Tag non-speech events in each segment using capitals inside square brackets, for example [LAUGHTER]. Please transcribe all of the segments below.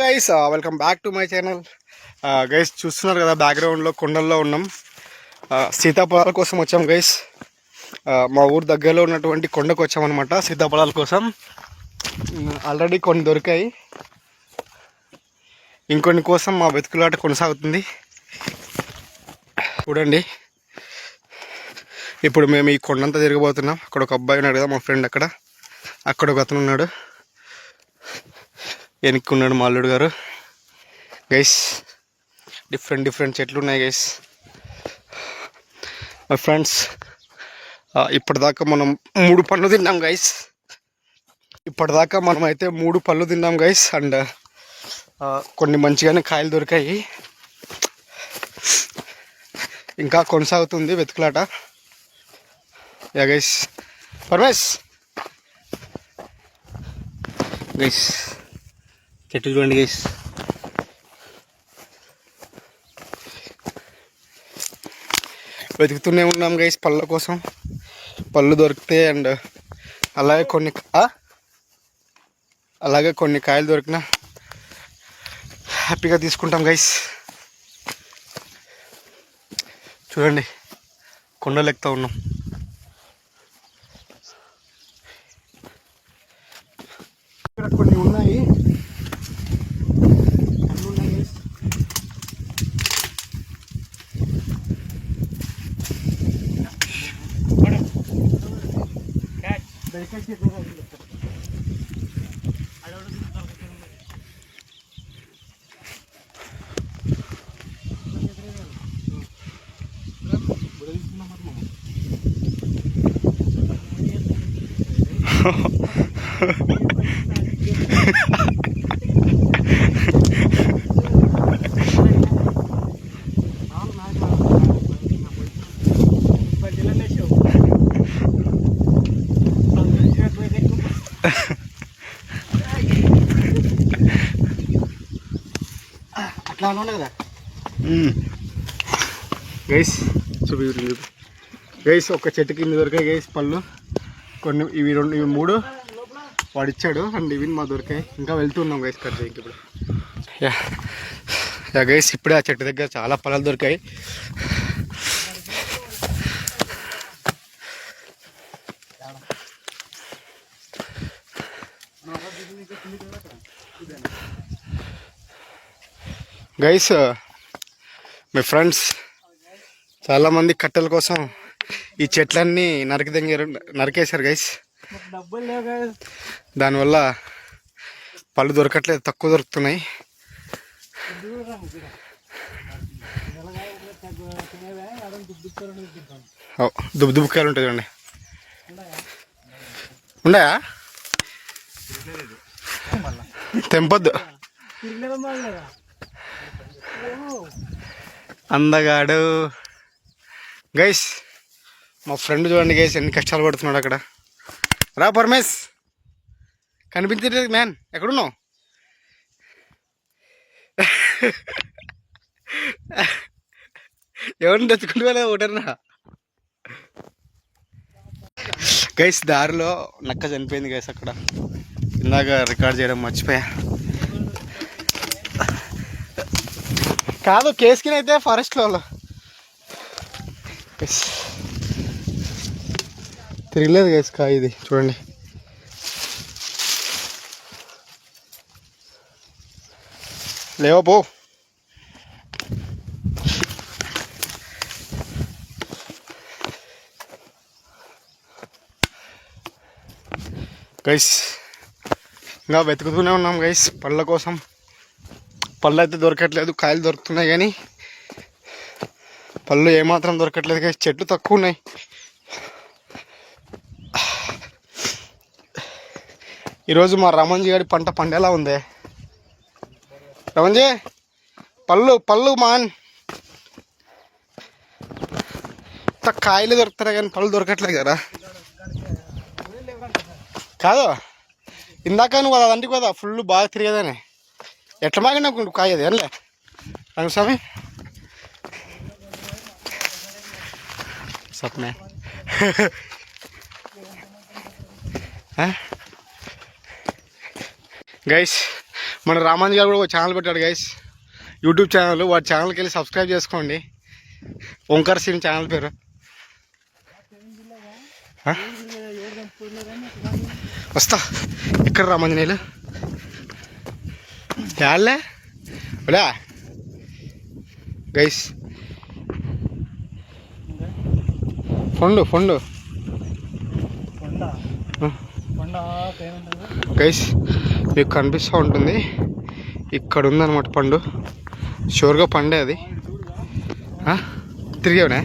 Guys welcome back to my channel guys చూస్తున్నారు కదా బ్యాక్గ్రౌండ్లో కొండల్లో ఉన్నాం. Uh, సీతాఫలాల కోసం వచ్చాం గైస్ uh, మా ఊరు దగ్గరలో ఉన్నటువంటి కొండకు వచ్చామన్నమాట సీతాఫలాల కోసం. Mm, ఆల్రెడీ కొన్ని దొరికాయి. ఇంకొన్ని కోసం మా వెతుకులాట కొనసాగుతుంది. చూడండి. ఇప్పుడు మేము ఈ కొండంతా తిరగబోతున్నాం. అక్కడ ఒక అబ్బాయి ఉన్నాడు కదా మా ఫ్రెండ్ అక్కడ. అక్కడ ఒక అతను ఉన్నాడు. వెనుక్కున్నాడు మా అల్లుడు గారు. గైస్ డిఫరెంట్ డిఫరెంట్ చెట్లు ఉన్నాయి గైస్ మై ఫ్రెండ్స్ ఇప్పటిదాకా మనం మూడు పళ్ళు తిన్నాం గైస్ ఇప్పటిదాకా మనం అయితే మూడు పళ్ళు తిన్నాం గైస్ అండ్ కొన్ని మంచిగానే కాయలు దొరికాయి. ఇంకా కొనసాగుతుంది వెతుకులాట. యా గైస్ పర్వేస్ గైస్ చెట్టు చూడండి గైస్ వెతుకుతూనే ఉన్నాం గైస్ పళ్ళ కోసం. పళ్ళు దొరికితే అండ్ అలాగే కొన్ని అలాగే కొన్ని కాయలు దొరికినా హ్యాపీగా తీసుకుంటాం గైస్ చూడండి కొండలు ఎక్కుతా ఉన్నాం. 열까지해 보. దాని ఉన్నాడు కదా? గైస్ చూపి చూపి గైస్ ఒక చెట్టు కింద దొరికాయి గైస్ పళ్ళు. కొన్ని ఇవి రెండు ఇవి మూడు. వాడు ఇచ్చాడు అండ్ ఇవి మా దొరికాయి. ఇంకా వెళ్తున్నాం గైస్ కట్ చేయకి ఇప్పుడు. యా యా గైస్ ఇప్పుడే ఆ చెట్టు దగ్గర చాలా పళ్ళలు దొరికాయి. గైస్ మై ఫ్రెండ్స్ చాలామంది కట్టెల కోసం ఈ చెట్లన్నీ నరికి దగ్గర నరికేశారు గైస్ దానివల్ల పళ్ళు దొరకట్లేదు తక్కువ దొరుకుతున్నాయి. దుబ్బు దుబ్బుకాయలు ఉంటాయి చూడండి. ఉన్నాయా? తెంపొద్దు. అందగాడు. గైస్ మా ఫ్రెండ్ చూడండి గైస్ ఎన్ని కష్టాలు పడుతున్నాడు అక్కడ. రా పరమేష్ కనిపించలేదు మ్యాన్ ఎక్కడున్నావు? ఎవరిని తెచ్చుకుంటూ వెళ్ళదు ఒకటన్నా గైస్ దారిలో నక్క చనిపోయింది గైస్ అక్కడ. ఇందాక రికార్డ్ చేయడం మర్చిపోయా. కాదు కేసుకి అయితే ఫారెస్ట్లో వాళ్ళు తిరగలేదు గైస్ కాయ ఇది? చూడండి. లేవా పో. గైస్ ఇంకా వెతుకుతూనే ఉన్నాం గైస్ పళ్ళ కోసం. పళ్ళు అయితే దొరకట్లేదు కాయలు దొరుకుతున్నాయి కానీ పళ్ళు ఏమాత్రం దొరకట్లేదు కానీ చెట్లు తక్కువ ఉన్నాయి. ఈరోజు మా రమణజీ గారి పంట పండేలా ఉంది. రమణజీ పళ్ళు పళ్ళు మాన్. కాయలు దొరుకుతాయి కానీ పళ్ళు దొరకట్లేదు కదా. కాదు ఇందాక నువ్వు కదా అంటికి కదా ఫుల్ బాగా తిరిగేదని ఎట్లా మాగి నాకు కాయది అనిలే రంగస్వామి సప్నే గైస్ [LAUGHS] మన రామాంజీ గారు కూడా ఒక ఛానల్ పెట్టాడు గైస్ యూట్యూబ్ ఛానల్ వాడి ఛానల్కి వెళ్ళి సబ్స్క్రైబ్ చేసుకోండి. ఓంకార్ సింగ్ ఛానల్ పేరు. వస్తా. ఎక్కడ రామాంజనేయులు యాళ్ళే ఒలా గైస్ ఫండు ఫండు గైస్ మీకు కనిపిస్తూ ఉంటుంది. ఇక్కడ ఉందన్నమాట పండు. షూర్గా పండే అది? తిరిగావునే?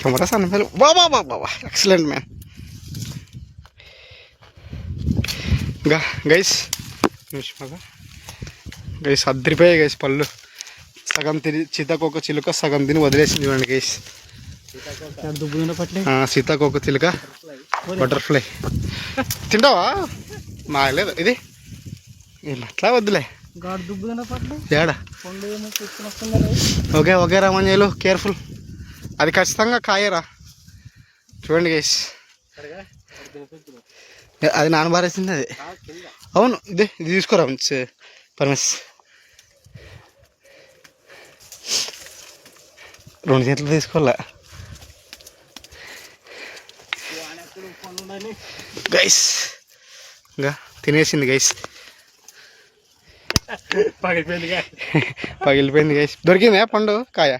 కెమెరా సన్న బాబా బాబా బాబా ఎక్సలెంట్ మ్యాన్ ఇంకా గైస్ నిమిషం గైస్ అద్దరిపోయాయి గైస్ పళ్ళు. సగం తిని సీతాకోక చిలుక సగం తిని వదిలేసింది చూడండి గైస్ దుబ్బున పట్లే ఆ, సీతాకోక చిలుక బటర్ఫ్లై. తింటావా? మాగలేదు. ఇది? అట్లా వద్దులే. గాడు దుబ్బున పట్లే ఏడా ఓకే ఓకే రామంజయ్యలు కేర్ఫుల్. అది ఖచ్చితంగా కాయరా. చూడండి గైస్ అది నానబారేసింది అది. అవును ఇదే ఇది తీసుకోరా పరమేశ్ రెండు చేతులు తీసుకోవాలా? గైస్ ఇంకా తినేసింది గైస్ పగిలిపోయింది [LAUGHS] పగిలిపోయింది గైస్ దొరికిందా పండు కాయ?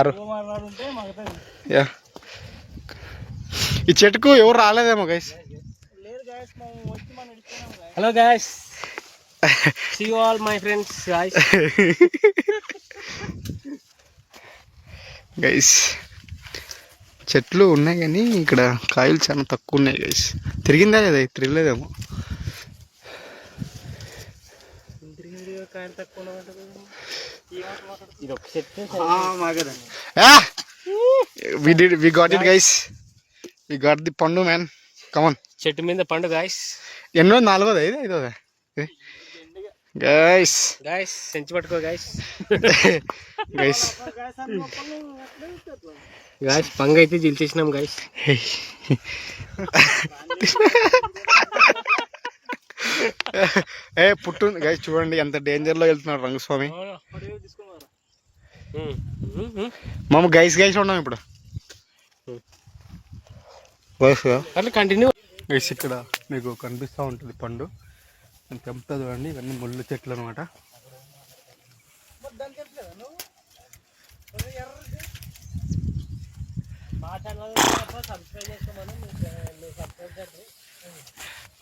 అరు. యా. ఈ చెట్టుకు ఎవరు రాలేదేమో guys hello guys see all my friends guys చెట్లు ఉన్నాయి కానీ ఇక్కడ కాయలు చాలా తక్కువ ఉన్నాయి గైస్ తిరిగిందా లేదా? తిరగలేదేమో. కాయలు తక్కువ ఇది ఒక చెట్టు మాగదండి we did we got it guys we got the పండు మ్యాన్ కమన్ చెట్టు మీద పండు గాయస్ ఎన్నో నాలుగోదా ఇది? ఐదోదా? గైస్ గాయస్ సెంచి పట్టుకో గాయస్ గైస్ గాయస్ పంగ అయితే జిల్చేసినాం గాయస్ [LAUGHS] ఏ పుట్టు గైస్ చూడండి ఎంత డేంజర్లో వెళ్తున్నాడు రంగస్వామి. మామ గైస్ గైస్ ఉన్నాం ఇప్పుడు. అట్లా కంటిన్యూ గైస్ ఇక్కడ మీకు కనిపిస్తూ ఉంటుంది పండు. నేను తెంపుతా చూడండి ఇవన్నీ ముళ్ళు చెట్లు అనమాట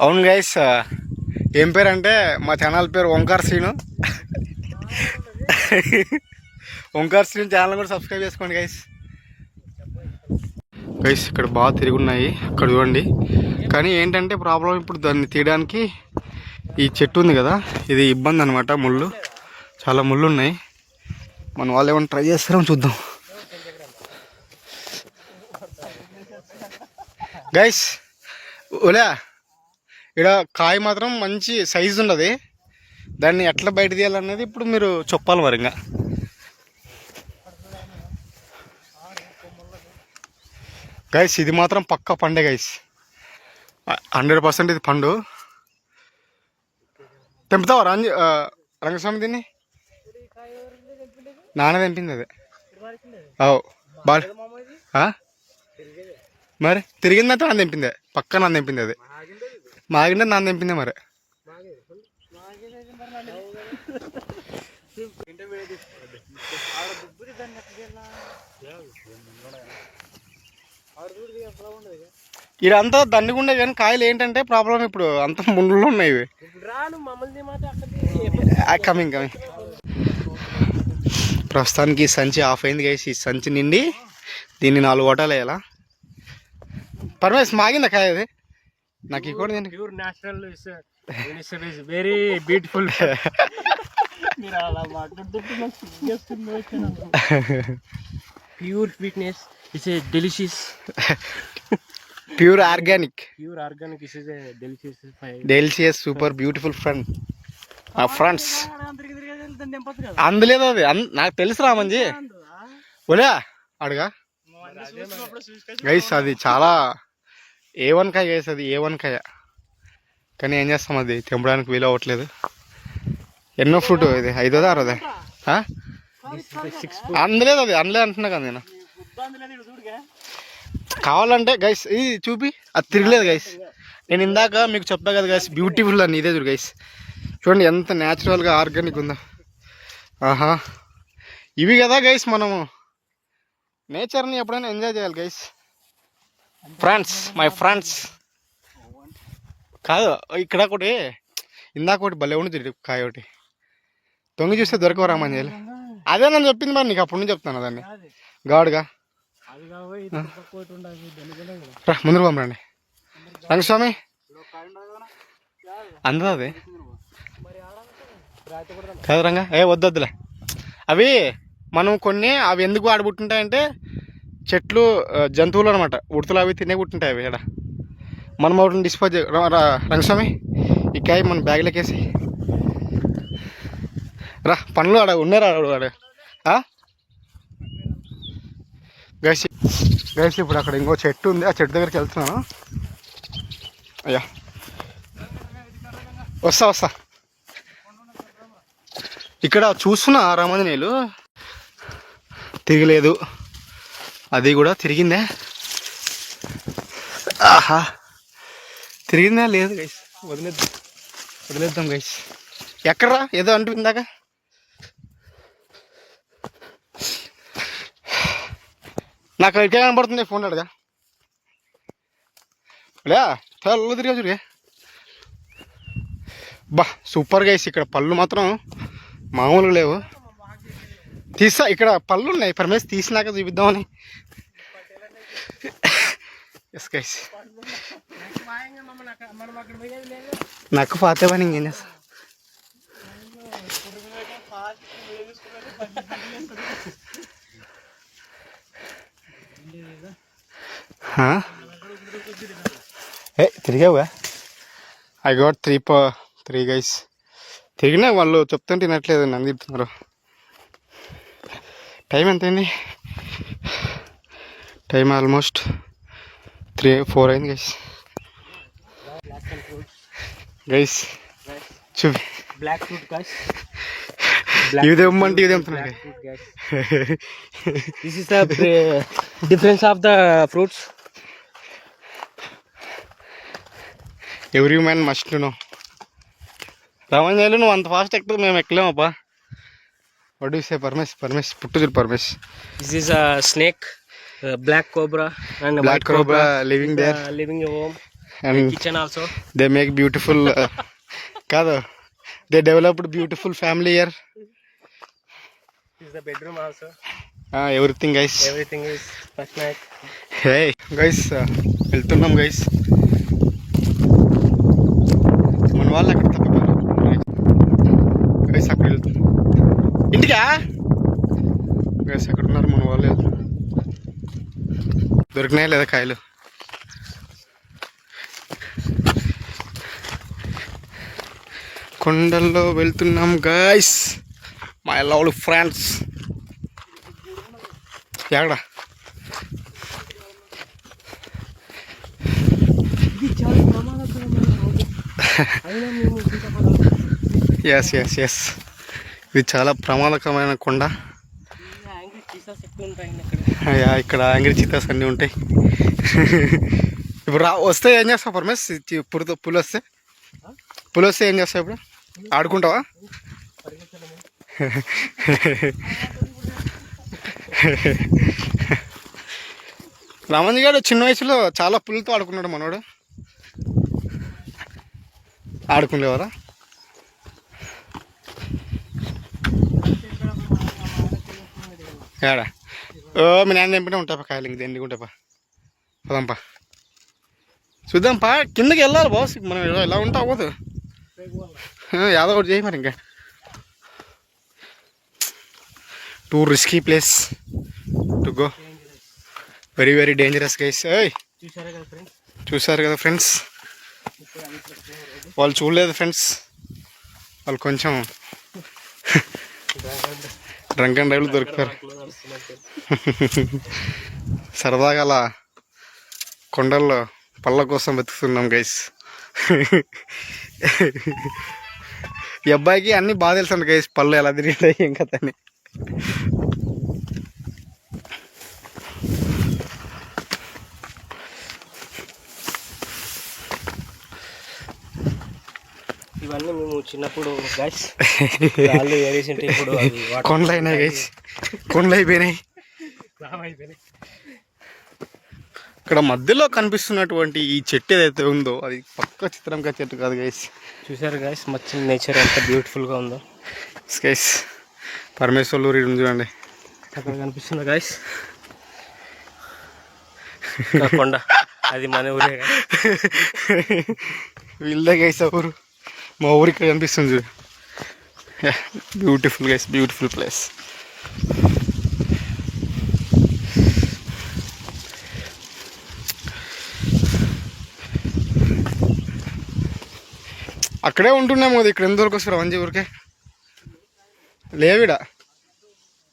అవును గైస్ ఏం పేరు అంటే మా ఛానల్ పేరు ఓంకార్ శ్రీను. [LAUGHS] ఓంకార్ శ్రీను ఛానల్ కూడా సబ్స్క్రైబ్ చేసుకోండి గైస్ గైస్ ఇక్కడ బాగా తిరిగి ఉన్నాయి అక్కడ చూడండి. కానీ ఏంటంటే ప్రాబ్లం ఇప్పుడు దాన్ని తీయడానికి ఈ చెట్టు ఉంది కదా ఇది ఇబ్బంది అనమాట ముళ్ళు. చాలా ముళ్ళు ఉన్నాయి మన వాళ్ళు ఏమైనా ట్రై చేస్తారో చూద్దాం. గైస్ ఓలా ఇక్కడ కాయ మాత్రం మంచి సైజు ఉన్నది. దాన్ని ఎట్లా బయట తీయాలనేది ఇప్పుడు మీరు చెప్పాలి మరి ఇంకా. గైస్ ఇది మాత్రం పక్క పండే గైస్ హండ్రెడ్ పర్సెంట్ ఇది పండు. తెంపుతావా రంజ రంగస్వామి దీన్ని? నాన్న తెంపింది అదే. అవు బాగా మరి తిరిగిందంటే నన్ను తెంపిందే. పక్క నన్ను తెంపింది అది. మాగిండే నన్ను తెంపిందే మరి. ఇదంతా దండిగుండే కానీ కాయలు ఏంటంటే ప్రాబ్లం ఇప్పుడు అంత ముందులో ఉన్నాయి ఇవి. కమింగ్ కమింగ్ ప్రస్తుతానికి ఈ సంచి ఆఫ్ అయింది గైస్ ఈ సంచి నిండి దీన్ని నాలుగు ఓటాలు వేయాలా? పరమేశ్ మాగిందా కాయ అది నాకు ఈ కూడా దీనికి ప్యూర్ వెరీ బ్యూటిఫుల్ మీరు అలా pure sweetness it's a delicious pure organic pure organic is a delicious delicious super beautiful friend మా ఫ్రెండ్స్ అందులేదు అది? నాకు తెలుసు రామంజీ ఒలే అడుగా. గైస్ అది చాలా ఏ వన్ కాయ గైస్ అది ఏ వన్ కాయ. కానీ ఏం చేస్తాం అది? తెంపడానికి వీలు అవ్వట్లేదు. ఎన్నో ఫ్రూట్ ఇది? ఐదోదా ఆరోదా? సిక్స్ అందలేదు అది అనలే అంటున్నా కదా నేను. కావాలంటే గైస్ ఇది చూపి. అది తిరగలేదు గైస్ నేను ఇందాక మీకు చెప్పా కదా గైస్ బ్యూటిఫుల్ అని ఇదే చూడు గైస్ చూడండి ఎంత న్యాచురల్గా ఆర్గానిక్ ఉందా. ఆహా. ఇవి కదా గైస్ మనము నేచర్ని ఎప్పుడైనా ఎంజాయ్ చేయాలి గైస్ ఫ్రెండ్స్ మై ఫ్రెండ్స్ కాదు ఇక్కడ ఒకటి ఇందాక ఒకటి భలే ఉండి చూడు కాయ ఒకటి. దొంగ చూస్తే దొరకవరామని చేయాలి అదే నేను చెప్పింది మరి నీకు అప్పుడు నుంచి చెప్తాను దాన్ని గాడుగా? ముందు పంపండి రంగస్వామి అందదా అది కాదు. రంగా ఏ వద్దొద్దులే అవి మనం కొన్ని అవి ఎందుకు ఆడబుట్టుంటాయంటే చెట్లు జంతువులు అనమాట ఉడతలు అవి తినే పుట్టుంటాయి అవి ఇక్కడ మనం ఒకటి డిస్పోజ్ రంగస్వామి ఈ కాయ మన బ్యాగ్లోకి వేసి. రా పనులు ఆడ ఉన్నారా ఆడ ఆడ? ఆ? గైస్ గైస్ ఇప్పుడు అక్కడ ఇంకో చెట్టు ఉంది. ఆ చెట్టు దగ్గరికి వెళ్తున్నాను. అయ్యా. వస్తా వస్తా. ఇక్కడ చూస్తున్నా రామంజనేయులు. తిరగలేదు. అది కూడా తిరిగిందే. ఆహా. తిరిగిందా లేదు గైస్? వదిలేద్దాం. వదిలేద్దాం గైస్. ఎక్కడ్రా? ఏదో అంటూ ఇందాక. నాకు ఇక్కడ కనబడుతుంది ఫోన్ అడగా. లే తెల్ల తిరిగా చూడే. బా సూపర్ గైస్ ఇక్కడ పళ్ళు మాత్రం మామూలుగా లేవు. తీసా ఇక్కడ పళ్ళు ఉన్నాయి. పరమేశ్ తీసినాక చూపిద్దామని. ఎస్ గైస్ నాకు పాతే పని ఇంకేం చేస్తా? ఏ తిరిగావా ఐ గాట్ త్రీ ప త్రీ గైస్ తిరిగినా వాళ్ళు చెప్తుంటే వినట్లేదు నన్ను తిడుతున్నారు. టైం ఎంతైంది? టైం ఆల్మోస్ట్ త్రీ ఫోర్ అయింది గైస్ గైస్ చూపి. Black fruit black fruit guys this is the difference of the fruits every man must know. Ramanjalu నువ్వు అంత ఫాస్ట్ ఎక్కుతుంది మేము ఎక్కలేమప్పా? వడ్ సే పరమేశ్ పరమేశ్ పుట్టు చూడు Paramesh this is a snake black cobra and black క్రోబా living there living home and kitchen also they make beautiful కాదు they developed beautiful family here is the bedroom also everything guys everything is first night hey guys వెళ్తున్నాం guys మన వాళ్ళు అక్కడ తప్పిపోయారు. అక్కడ వెళ్తున్నాం. ఇంటికా? Guys అక్కడ ఉన్నారు మన వాళ్ళు వెళ్తున్నారు. దొరికినాయి లేదా కాయలు? కొండల్లో వెళ్తున్నాం గైస్ మై లవ్ ఫ్రెండ్స్ ఎక్కడ ఇది చాలా ప్రమాదకరమైన రోడ్డు. అయినా మేము సీతాఫలం ఎస్ ఎస్ ఎస్ ఇది చాలా ప్రమాదకరమైన కొండ. ఉంటాయి ఇక్కడ యాంగిల్ చిత్తాస్ అన్నీ ఉంటాయి. ఇప్పుడు రా వస్తే ఏం చేస్తావు పరమేశ్? చి- పులితో పులి వస్తే పులి వస్తే ఏం చేస్తావు ఇప్పుడు? ఆడుకుంటావా? పరిగెత్తడమే గారు చిన్న వయసులో చాలా పులితో ఆడుకున్నాడు మనోడు. ఆడుకునేవారా? ఏడా? ఓ మీ నాన్న తెంపినే ఉంటాపా కాయలు ఇంక దేనికి ఉంటాపా పదంపా చూద్దాంపా కిందకి వెళ్ళాలి బాస్. మనం ఇలా- ఇలా ఉంటా అవ్వదు ఆ, యాదో ఒకటి చేయి మరి ఇంకా. Too risky place to go very very dangerous guys చూసారు కదా ఫ్రెండ్స్ వాళ్ళు చూడలేదు ఫ్రెండ్స్. వాళ్ళు కొంచెం డ్రంక్ అండ్ డ్రైవ్లు దొరికారు సరదాగా అలా కొండల్లో పళ్ళ కోసం వెతుకుతున్నాం గైస్ ఈ అబ్బాయికి అన్ని బాగా తెలుసు గైస్ పళ్ళు ఎలా తిరిగినాయి ఏం కథ ఇవన్నీ మేము చిన్నప్పుడు గైస్ రాళ్ళు [LAUGHS] ఏరేసింటే ఇప్పుడు కొండలు అయినాయి గైస్ కొండలు అయిపోయినాయి ఇక్కడ మధ్యలో కనిపిస్తున్నటువంటి ఈ చెట్టు ఏదైతే ఉందో అది పక్క చిత్రంగా చెట్టు కాదు గైస్ చూసారు గైస్ మచ్చిన నేచర్ ఎంత బ్యూటిఫుల్గా ఉందో. గైస్ పరమేశ్వర్లు రీడ్ చూడండి. అక్కడ కనిపిస్తుంది గైస్ కొండ. అది మన ఊరే. వీళ్ళదే గైస్ ఊరు. మా ఊరు ఇక్కడ కనిపిస్తుంది చూడు. బ్యూటిఫుల్ గైస్ బ్యూటిఫుల్ ప్లేస్ అక్కడే ఉంటున్నాము కదా ఇక్కడ ఎందువరకు వస్తారు మంచి ఊరికే? లేవిడ?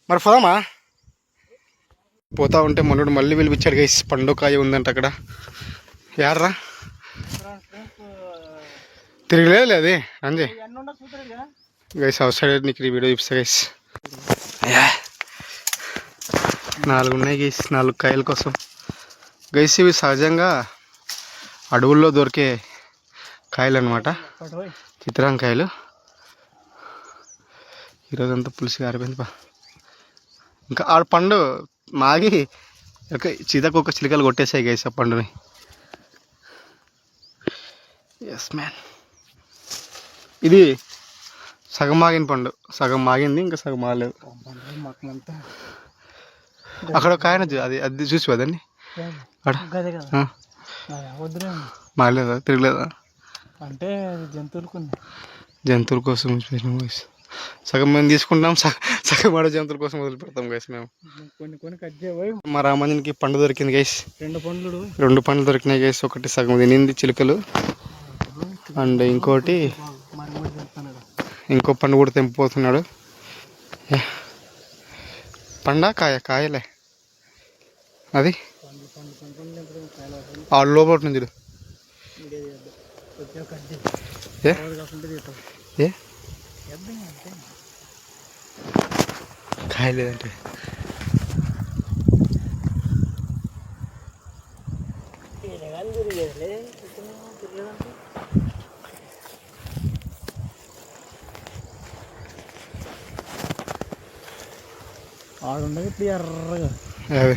మరి పోదామా? పోతా ఉంటే మనోడు మళ్ళీ పిలిపించాడు గైస్ పండుకాయ ఉందంట అక్కడ. యాడ్రా? తిరగలేదు అది అంజయ్ గైస్ అవుట్ సైడ్ నీకు ఈ వీడియో చూపిస్తా గైస్ నాలుగు ఉన్నాయి గైస్ నాలుగు కాయల కోసం. గైస్ ఇవి సహజంగా అడవుల్లో దొరికే కాయలు. అనమాట చిత్రాంకాయలు ఈరోజంతా పులిసి గారిపోయింది బా ఇంకా ఆడ పండు మాగి ఒక చీతకొక చిలుకలు కొట్టేసాయి గైస్ ఆ పండుని. ఎస్ మ్యాన్ ఇది సగం మాగిన పండు. సగం మాగింది ఇంకా సగం మాగలేదు. అక్కడ ఒక ఆయన అది అది చూసి అదండి మాగలేదా? తిరగలేదా? అంటే జంతువులకు జంతువుల కోసం. సగం మేము తీసుకుంటాం సగ- ఆడ జంతువుల కోసం వదిలిపెడతాం గైస్ మేము. కొన్ని కొన్ని కట్ చేయబోయి మా రామంజన్కి పండు దొరికింది గైస్ రెండు పండ్లు రెండు పండ్లు దొరికినాయి గైస్ ఒకటి సగం తినింది చిలుకలు. అండ్ ఇంకోటి ఇంకో పండు కూడా తెంపిపోతున్నాడు. పండా కాయ కాయలే. అది? పండు ఆ లోపల ఉంటుంది చూడు. ఏ? కాయలేదంటే ఆడుండగా ఇప్పుడు ఎర్రగా. అదే.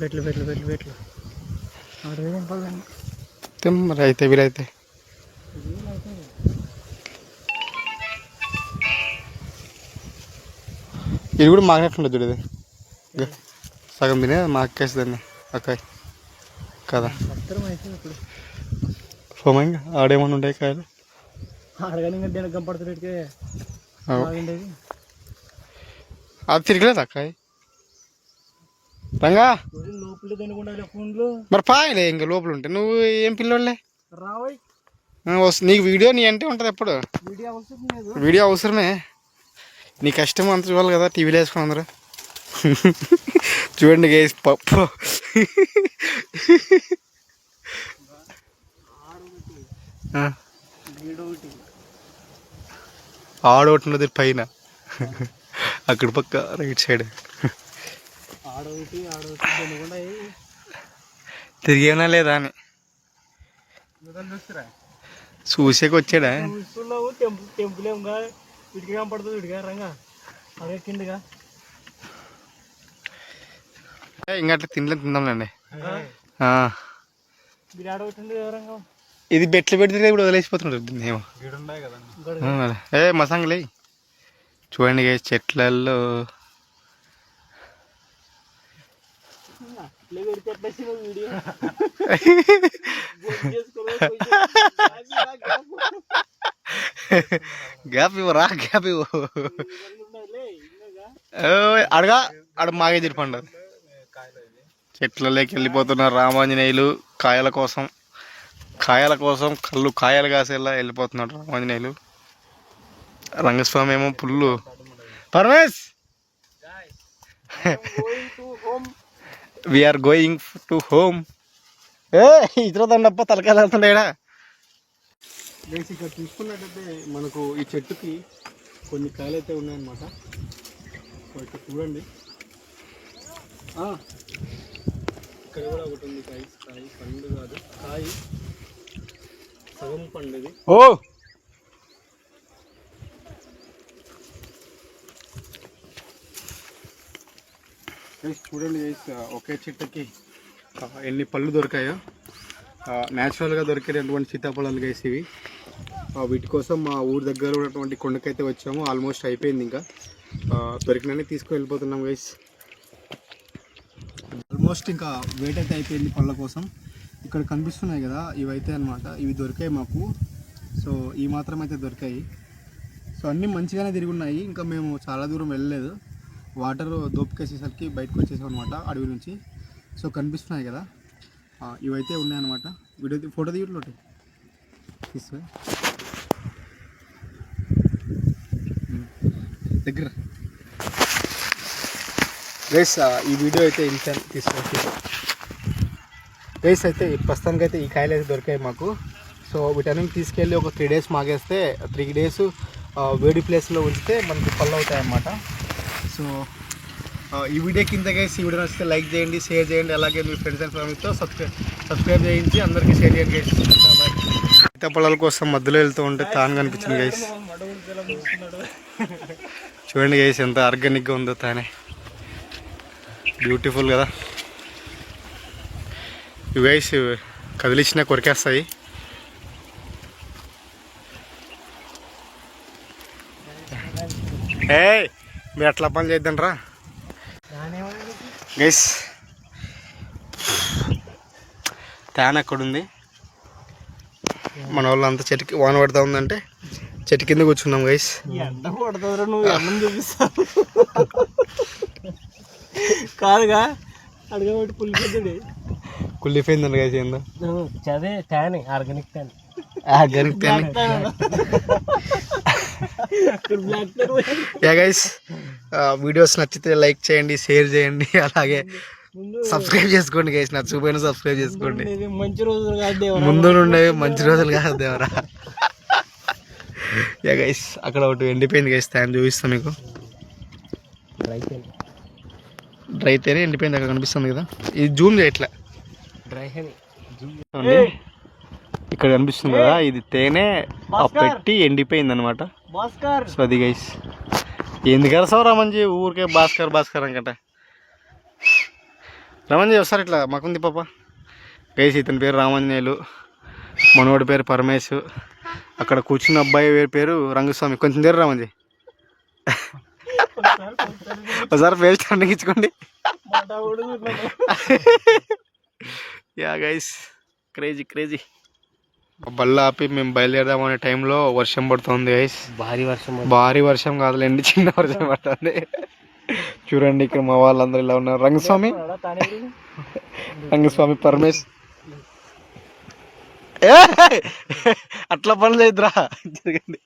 బెట్లు బెట్లు బెట్లు బెట్లు. ఆడు దింపాలండి మరి అయితే వీలైతే ఇది కూడా మాగినట్టుండదు చూడు ఇది. సగం తినే మాకేసి దాన్ని అక్కాయ్. కదా. సోమంగా ఆడేమన్నా ఉంటాయి కాయలు? ఆడగానే. బాగుండేది. అది తిరగలేదు అక్కాయ్? రంగా మరి పాయలే ఇంకా లోపల ఉంటే నువ్వు ఏం పిల్లోళ్ళే? రావయ్. నీకు వీడియో నీ అంటే ఉంటుంది ఎప్పుడు? వీడియో అవసరమే. నీ కష్టం అంత చూడాలి కదా టీవీలో వేసుకుని అందరూ. చూడండి గేస్ పప్పు. ఆ, వీడియో ఒకటి ఆడొకటి పైన. అక్కడ పక్క రైట్ సైడ్. తిరిగేనా లేదా అని. చూస్తారా? చూసేకి వచ్చాడా? చూస్తున్నావు టెంపుల్ టెంపుల్ ఏమగా కనపడుతుంది వీటిగా రంగా అదే కిందగా ఏ, ఇంకా అట్లా తినలే తిందాంలేండి. ఆ, మీరు రంగా. ఇది బెట్లు పెడితే ఇప్పుడు వదిలేసిపోతున్నాడు దీన్ని ఏమో. ఏ మసంగలే చూడండి చెట్లల్లో అట్లే పెడితే ఎట్లా వచ్చిన వీడియో? [LAUGHS] గ్యాప్ ఇవ్వరా గ్యాప్ ఇవ్వు. ఓయ్, అడగా అడ మాగే తిరిపండు. చెట్లలోకి వెళ్ళిపోతున్నారు రామాంజనేయులు కాయల కోసం కాయల కోసం కళ్ళు కాయలు కాసేలా వెళ్ళిపోతున్నాడు రామాంజనేయులు. రంగస్వామి ఏమో పుల్లు. Paramesh! We are going to home ఏ ఇతర దండప్ప తలకాయలు వెళ్తుండేడా ఇక్కడ చూసుకున్నట్టయితే మనకు ఈ చెట్టుకి కొన్ని కాయలు అయితే ఉన్నాయన్నమాట ఇక్కడ చూడండి. ఆ, ఇక్కడ కూడా ఒకటి ఉంది కాయ కాయ పండు కాదు కాయ. సగం పండు ఇది. ఓ! చూడండి ఒకే చెట్టుకి ఎన్ని పళ్ళు దొరికాయో. న్యాచురల్గా దొరికేటటువంటి సీతాఫలాలు గైస్ ఇవి. వీటి కోసం మా ఊరి దగ్గర ఉన్నటువంటి కొండకైతే వచ్చాము. ఆల్మోస్ట్ అయిపోయింది ఇంకా. దొరికినని తీసుకుని వెళ్ళిపోతున్నాం గైస్ ఆల్మోస్ట్ ఇంకా వెయిట్ అయితే అయిపోయింది పళ్ళ కోసం. ఇక్కడ కనిపిస్తున్నాయి కదా ఇవైతే అన్నమాట. ఇవి దొరికాయి మాకు. సో ఈ మాత్రం అయితే దొరికాయి. సో అన్నీ మంచిగానే తిరిగి ఉన్నాయి. ఇంకా మేము చాలా దూరం వెళ్ళలేదు. వాటర్ దోపుకేసేసరికి బయటకు వచ్చేసాం అనమాట అడవి నుంచి. సో కనిపిస్తున్నాయి కదా. ఇవైతే ఉన్నాయన్నమాట. వీడియో ఫోటో తీయట్లోటి తీసుకో. దగ్గర. రేస్ ఈ వీడియో అయితే ఇంత తీసుకొచ్చి రేస్ అయితే ప్రస్తుతానికి అయితే ఈ కాయలు అయితే దొరికాయి మాకు. సో వీటన్నింటి తీసుకెళ్ళి ఒక త్రీ డేస్ మాగేస్తే త్రీ డేస్ వేడి ప్లేస్లో ఉంచితే మనకి పళ్ళు అవుతాయి అన్నమాట సో ఈ వీడియో కింద గైస్ ఈ వీడియో నచ్చితే లైక్ చేయండి షేర్ చేయండి అలాగే మీ ఫ్రెండ్స్ అండ్ ఫ్యామిలీతో సబ్స్క్రైబ్ సబ్స్క్రైబ్ చేయించి అందరికీ షేర్ చేయండి గైస్ సీతాఫలాల కోసం మధ్యలో వెళ్తూ ఉంటే తాను కనిపించింది గైస్ చూడండి గైస్ ఎంత ఆర్గానిక్గా ఉందో తానే. బ్యూటిఫుల్ కదా. ఇవి గైస్ కదిలిచ్చినా కొరికేస్తాయి. ఏ మీరు అట్లా పని చేద్దాం రా గైస్ తేన ఎక్కడుంది మన వాళ్ళంతా చెట్టుకి వాన పడతా ఉందంటే చెట్టు కింద కూర్చున్నాం గైస్ కాదుగా అడగబట్టి పులిపోతుంది. కుళ్ళిపోయిందండి గైస్ ఏందో. చదే tan organic tan organic black yeah guys videos నచ్చితే లైక్ చేయండి షేర్ చేయండి అలాగే సబ్స్క్రైబ్ చేసుకోండి గైస్ నా చూపైన సబ్స్క్రైబ్ చేసుకోండి. ఇది మంచి రోజులు కాదు. ముందు నుండేవి మంచి రోజులు కాదు దేవరా. యా గైస్ అక్కడ ఒకటి ఎండిపోయింది గైస్ తాను చూపిస్తాను మీకు. డ్రై హెనీ డ్రై తేనె ఎండిపోయింది అక్కడ కనిపిస్తుంది కదా. ఇది జూమ్ చేయట్లే డ్రై చూడండి. ఇక్కడ కనిపిస్తుంది కదా ఇది తేనె ఆ పెట్టి ఎండిపోయింది అనమాట సో అది గైస్ ఎందుకు అరసావు రమంజీ? ఊరికే భాస్కర్ భాస్కర్ అనకట రమంజీ ఒకసారి ఇట్లా మాకుంది పాప. గైస్ ఇతని పేరు రామంజనేయులు. మనోడి పేరు పరమేశ్. అక్కడ కూర్చున్న అబ్బాయి పేరు పేరు రంగస్వామి. కొంచెం దేరు రామంజీ. ఒకసారి పేరు స్టాండింగ్ ఇచ్చుకోండి. యా గైస్ క్రేజీ క్రేజీ బల్ల ఆపి మేము బయలుదేరదాం అనే టైంలో వర్షం పడుతుంది గైస్ భారీ వర్షం భారీ వర్షం కాదులేండి చిన్న వర్షం పడుతుంది. చూడండి ఇక్కడ మా వాళ్ళందరూ ఇలా ఉన్నారు. రంగస్వామి? రంగస్వామి పరమేశ్! అట్లా పనులు లేదురా జరగండి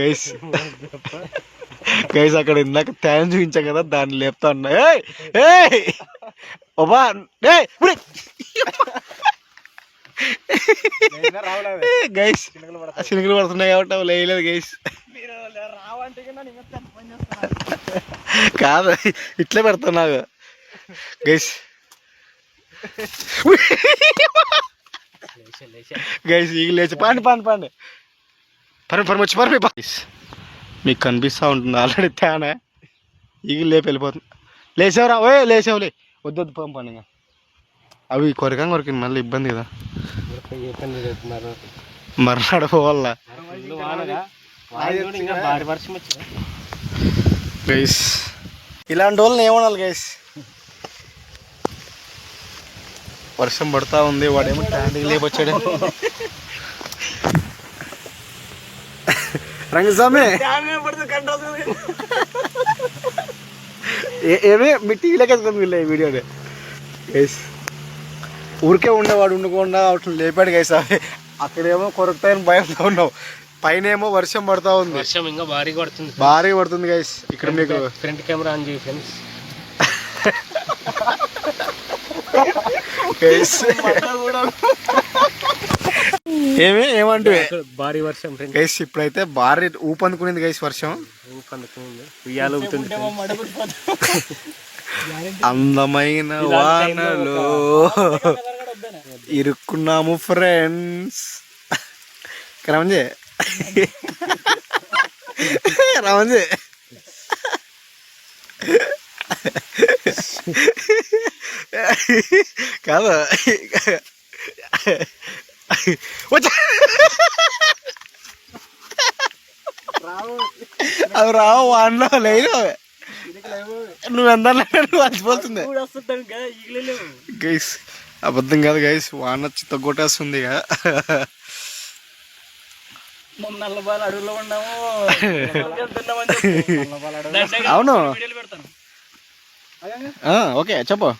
గైస్ గైస్ అక్కడ ఇందాక ట్యాన్ చూపించా కదా దాన్ని లేపుతా ఉన్నా. ఏయ్! ఏయ్! ఒబా ఏయ్! గైస్ చినుకులు పడుతున్నాయి కాబట్టి అవి లేయలేదు గైస్. కాదు ఇట్లే పెడుతున్నావు. గైస్. గైస్ ఈ లేచి. పండి పండి పండి. పని పని వచ్చి గైస్ మీకు కనిపిస్తూ ఉంటుంది ఆల్రెడీ తేనే. ఈగలు లేపి వెళ్ళిపోతుంది. లేచావురా ఓే లేచావులే. వద్దు వద్దు పంపండి పండి ఇంకా అవి కొరకంగా కొరికింది మళ్ళీ ఇబ్బంది కదా. మర్నాడు పోవాల? గైస్ ఇలాంటి వాళ్ళని ఏమనాలి గైస్ వర్షం పడతా ఉంది వాడేమో ట్యాండికి లేపొచ్చాడు. రంగస్వామి. ఏమి మీ టీవీలోకి వెళ్తుంది వీళ్ళ ఈ వీడియోని? గైస్ ఊరికే ఉండేవాడు ఉండకుండా అట్లా లేపాడు గైస్ అవి అక్కడేమో కొరకుతాయని భయంతో ఉన్నావు పైన ఏమో వర్షం పడతా ఉంది. వర్షం ఇంకా భారీగా పడుతుంది. భారీ పడుతుంది గైస్ ఇక్కడ మీకు ఫ్రంట్ కెమెరా ఆన్ చేయి ఫ్రెండ్స్. ఏమి ఏమంటివి? భారీ వర్షం ఫ్రెండ్స్ గైస్ ఇప్పుడైతే భారీ ఊపందుకునింది గైస్ వర్షం. పండుతుంది ఉయ్యాలు ఊగుతుంది [LAUGHS] [LAUGHS] అందమైన వానలో. ఇరుక్కున్నాము ఫ్రెండ్స్. రమంజే రమంజే కాదు. వచ్చా. అవి రావు వానలో లేదు నువ్వు ఎంత గైస్ అబద్ధం కాదు గైస్ వాన చిత్త కొట్టేస్తుంది ఇక. అడవిలో ఉన్నాము. అవును. ఆ, ఓకే చెప్పు.